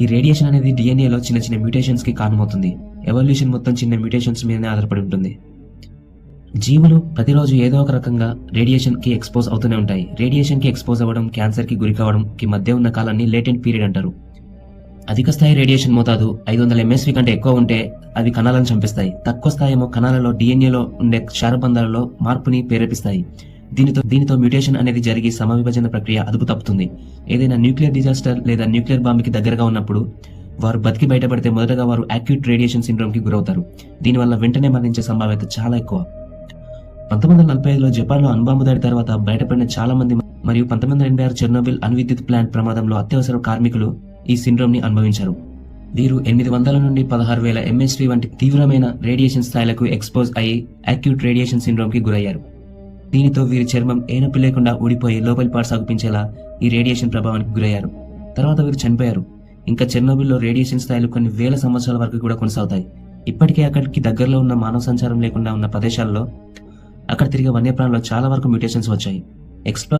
ఈ రేడియేషన్ అనేది డిఎన్ఏలో చిన్న చిన్న మ్యూటేషన్స్కి కారణమవుతుంది. ఎవల్యూషన్ మొత్తం చిన్న మ్యూటేషన్స్ మీదనే ఆధారపడి ఉంటుంది. జీవులు ప్రతిరోజు ఏదో ఒక రకంగా రేడియేషన్కి ఎక్స్పోజ్ అవుతూనే ఉంటాయి. రేడియేషన్కి ఎక్స్పోజ్ అవ్వడం క్యాన్సర్కి గురి కావడంకి మధ్య ఉన్న కాలాన్ని లేటెంట్ పీరియడ్ అంటారు. అధిక స్థాయి రేడియేషన్ మోతాదు. ఐదు వందల ఎంఎస్వి కంటే ఎక్కువ ఉంటే అవి కణాలను చంపిస్తాయి. తక్కువ స్థాయి ఏమో కణాలలో డిఎన్ఏలో ఉండే క్షారబంధాలలో మార్పుని ప్రేరేపిస్తాయి. దీనితో దీనితో మ్యూటేషన్ అనేది జరిగి సమవిభజన ప్రక్రియ అదుపు తప్పుతుంది. ఏదైనా న్యూక్లియర్ డిజాస్టర్ లేదా న్యూక్లియర్ బాంబుకి దగ్గరగా ఉన్నప్పుడు వారు బతికి బయటపడితే మొదటగా వారు అక్యూట్ రేడియేషన్ సిండ్రోమ్కి గురవుతారు. దీనివల్ల వెంటనే మరణించే సంభావ్యత చాలా ఎక్కువ. పంతొమ్మిది వందల నలభై ఐదులో జపాన్లో అణుబాంబు దాడి తర్వాత బయటపడిన చాలా మంది మరియు పంతొమ్మిది వందల ఎనభై ఆరు చెర్నోబిల్ అణువిద్యుత్ ప్లాంట్ ప్రమాదంలో అత్యవసర కార్మికులు ఈ సిండ్రోమ్ని అనుభవించారు. వీరు ఎనిమిది వందల నుండి పదహారు వేల ఎంఎస్వి వంటి తీవ్రమైన రేడియేషన్ స్థాయిలకు ఎక్స్పోజ్ అయ్యి అక్యూట్ రేడియేషన్ సిండ్రోమ్కి గురయ్యారు. దీనితో వీరి చర్మం ఏనొప్పి లేకుండా ఊడిపోయి లోపలి పాటు సాగుపించేలా ఈ రేడియేషన్ ప్రభావానికి గురయ్యారు. తర్వాత వీరు చనిపోయారు. ఇంకా చెర్నోబిల్లో రేడియేషన్ స్థాయిలు కొన్ని వేల సంవత్సరాల వరకు కూడా కొనసాగుతాయి. ఇప్పటికే అక్కడికి దగ్గరలో ఉన్న మానవ సంచారం లేకుండా ఉన్న ప్రదేశాల్లో అక్కడ తిరిగే వన్యప్రాణుల్లో చాలా వరకు మ్యూటేషన్స్ వచ్చాయి. ఎక్స్ప్లో